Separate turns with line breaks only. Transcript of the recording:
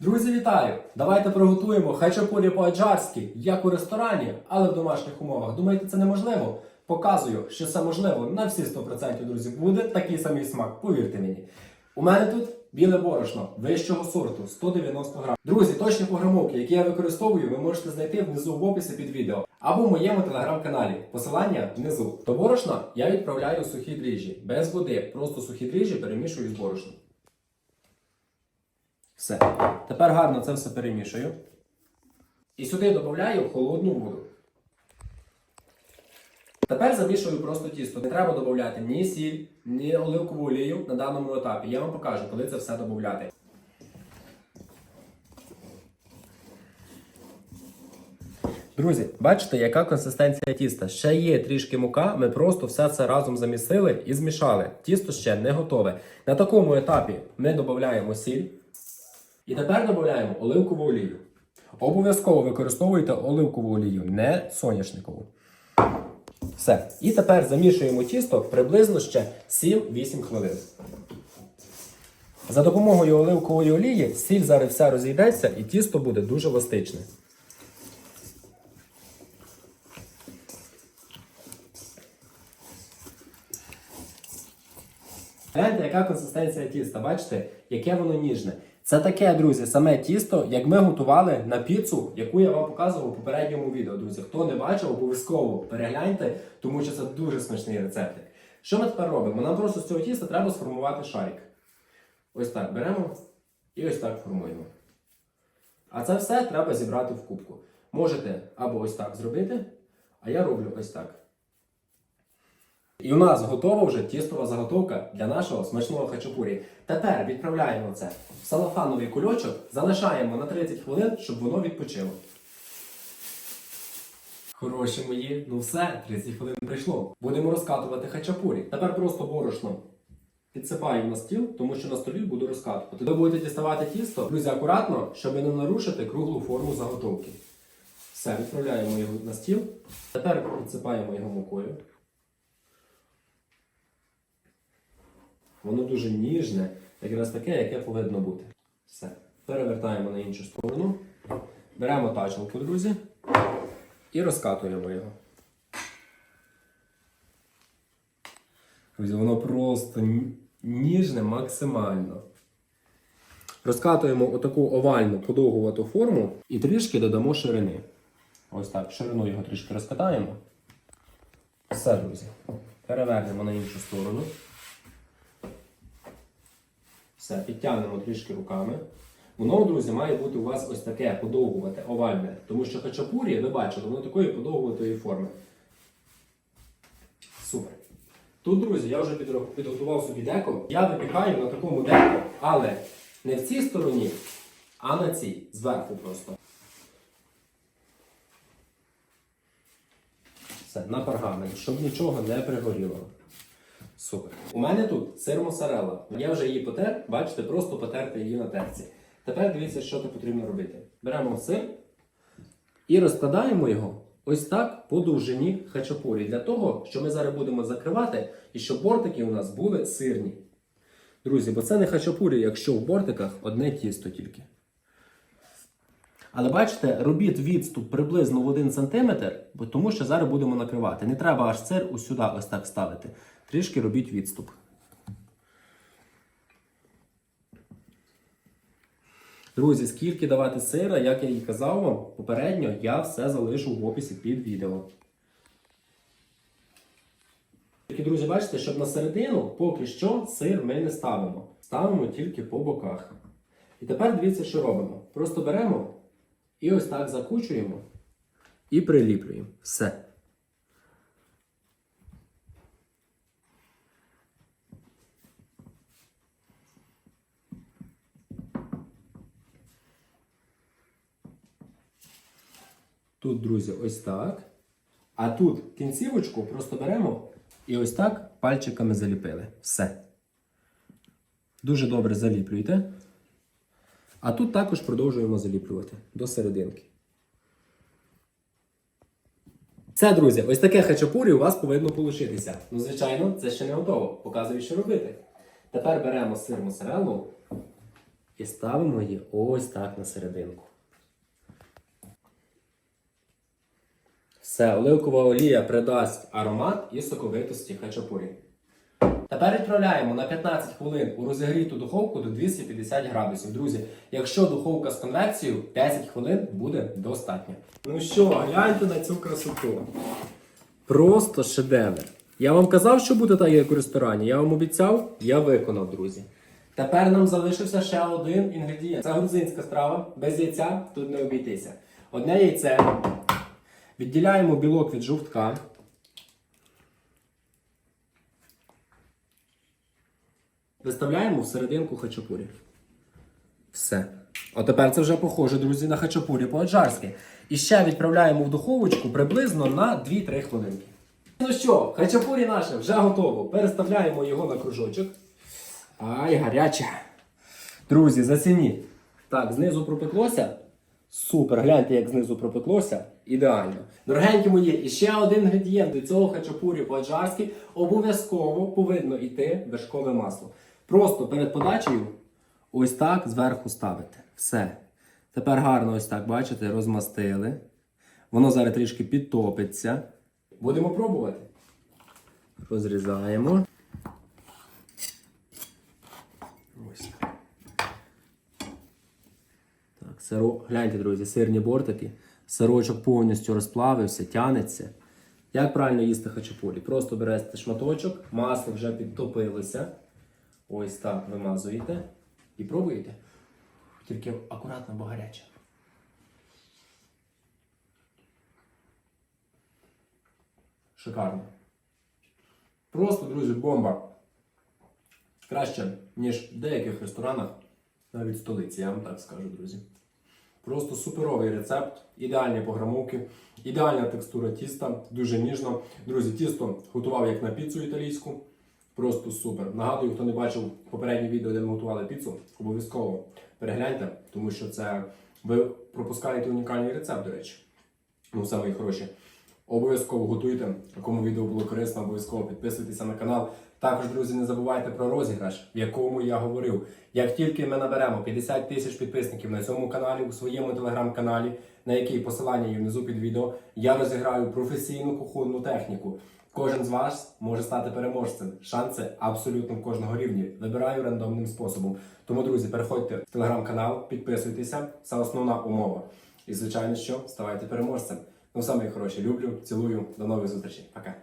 Друзі, вітаю! Давайте приготуємо хачапурі по-аджарськи, як у ресторані, але в домашніх умовах. Думаєте, це неможливо? Показую, що це можливо на всі 100%, друзі. Буде такий самий смак, повірте мені. У мене тут біле борошно вищого сорту 190 грам. Друзі, точні програмовки, які я використовую, ви можете знайти внизу в описі під відео або в моєму телеграм-каналі. Посилання внизу. До борошна я відправляю сухі дріжджі без води, просто сухі дріжджі перемішую з борошном. Все. Тепер гарно це все перемішую. І сюди додаю холодну воду. Тепер замішую просто тісто. Не треба додати ні сіль, ні оливкову олію на даному етапі. Я вам покажу, коли це все додати. Друзі, бачите, яка консистенція тіста? Ще є трішки мука, ми просто все це разом замісили і змішали. Тісто ще не готове. На такому етапі ми додаємо сіль. І тепер додаємо оливкову олію. Обов'язково використовуйте оливкову олію, не соняшникову. Все. І тепер замішуємо тісто приблизно ще 7-8 хвилин. За допомогою оливкової олії сіль зараз вся розійдеться і тісто буде дуже еластичне. Гляньте, яка консистенція тіста, бачите, яке воно ніжне. Це таке, друзі, саме тісто, як ми готували на піцу, яку я вам показував у попередньому відео. Друзі, хто не бачив, обов'язково перегляньте, тому що це дуже смачний рецептик. Що ми тепер робимо? Нам просто з цього тіста треба сформувати шарик. Ось так беремо і ось так формуємо. А це все треба зібрати в кубку. Можете або ось так зробити, а я роблю ось так. І у нас готова вже тістова заготовка для нашого смачного хачапурі. Тепер відправляємо це в салафановий кульочок, залишаємо на 30 хвилин, щоб воно відпочило. Хороші мої, ну все, 30 хвилин прийшло. Будемо розкатувати хачапурі. Тепер просто борошно підсипаю на стіл, тому що на столі буду розкатувати. Ви будете діставати тісто, друзі, акуратно, щоб не нарушити круглу форму заготовки. Все, відправляємо його на стіл. Тепер підсипаємо його мукою. Воно дуже ніжне, якраз таке, яке повинно бути. Все. Перевертаємо на іншу сторону. Беремо тачанку, друзі, і розкатуємо його. Друзі, воно просто ніжне максимально. Розкатуємо отаку овальну подовгувату форму і трішки додамо ширини. Ось так, ширину його трішки розкатаємо. Все, друзі. Перевернемо на іншу сторону. Все, підтягнемо трішки руками. Воно, друзі, має бути у вас ось таке подовгувате, овальне. Тому що хачапурі, ви бачите, воно такої подовгуватої форми. Супер. Тут, друзі, я вже підготував собі деко. Я випікаю на такому деко, але не в цій стороні, а на цій, зверху просто. Все, на пергамент, щоб нічого не пригоріло. Супер. У мене тут сир моцарелла. Я вже її потер, бачите, просто потерти її на терці. Тепер дивіться, що тут потрібно робити. Беремо сир і розкладаємо його ось так по довжині хачапурі. Для того, що ми зараз будемо закривати і щоб бортики у нас були сирні. Друзі, бо це не хачапурі, якщо в бортиках одне тісто тільки. Але бачите, робіть відступ приблизно в 1 см, тому що зараз будемо накривати. Не треба аж сир усюди ось так ставити. Трішки робіть відступ. Друзі, скільки давати сира, як я і казав вам попередньо, я все залишу в описі під відео. Тільки, друзі, бачите, щоб на середину поки що сир ми не ставимо. Ставимо тільки по боках. І тепер дивіться, що робимо. Просто беремо і ось так закучуємо і приліплюємо. Все. Тут, друзі, ось так. А тут кінцівочку просто беремо і ось так пальчиками заліпили. Все. Дуже добре заліплюйте. А тут також продовжуємо заліплювати до серединки. Все, друзі, ось таке хачапурі у вас повинно получитися. Ну, звичайно, це ще не готово. Показую, що робити. Тепер беремо сир моцареллу І ставимо її ось так на серединку. Все, оливкова олія придасть аромат і соковитості хачапурі. Тепер відправляємо на 15 хвилин у розігріту духовку до 250 градусів. Друзі, якщо духовка з конвекцією, 10 хвилин буде достатньо. Ну що, гляньте на цю красоту. Просто шедевр. Я вам казав, що буде так, як у ресторані. Я вам обіцяв, я виконав, друзі. Тепер нам залишився ще один інгредієнт. Це грузинська страва. Без яйця тут не обійтися. Одне яйце. Відділяємо білок від жовтка. Виставляємо в серединку хачапурі. Все. А тепер це вже похоже, друзі, на хачапурі по-аджарськи. І ще відправляємо в духовочку приблизно на 2-3 хвилинки. Ну що, хачапурі наше вже готово. Переставляємо його на кружочок. Ай, гаряче. Друзі, зацініть. Так, знизу пропеклося. Супер, гляньте, як знизу пропеклося. Ідеально. Дорогенькі мої, і ще один інгредієнт до цього хачапурі по-аджарськи обов'язково повинно йти вершкове масло. Просто перед подачею ось так зверху ставите. Все. Тепер гарно ось так, бачите, розмастили. Воно зараз трішки підтопиться. Будемо пробувати. Розрізаємо. Ось. Так, сиро... Гляньте, друзі, сирні бортики. Сирочок повністю розплавився, тянеться. Як правильно їсти хачапурі? Просто берете шматочок, масло вже підтопилося. Ось так вимазуєте і пробуєте. Тільки акуратно, бо гаряче. Шикарно. Просто, друзі, бомба. Краще, ніж в деяких ресторанах, навіть в столиці, я вам так скажу, друзі. Просто суперовий рецепт, ідеальні пограмовки, ідеальна текстура тіста, дуже ніжно. Друзі, тісто готував як на піцу італійську. Просто супер. Нагадую, хто не бачив попереднє відео, де ми готували піцу, обов'язково перегляньте, тому що це ви пропускаєте унікальний рецепт, до речі. Ну, все мої хороші. Обов'язково готуйте. Кому відео було корисно, обов'язково підписуйтеся на канал. Також, друзі, не забувайте про розіграш, в якому я говорив. Як тільки ми наберемо 50 тисяч підписників на цьому каналі, у своєму телеграм-каналі, на який посилання є внизу під відео, я розіграю професійну кухонну техніку. Кожен з вас може стати переможцем. Шанси абсолютно в кожного рівні. Вибираю рандомним способом. Тому, друзі, переходьте в телеграм-канал, підписуйтеся. Це основна умова. І, звичайно, що ставайте переможцем. Ну, саме хороше. Люблю, цілую. До нових зустрічей. Пока.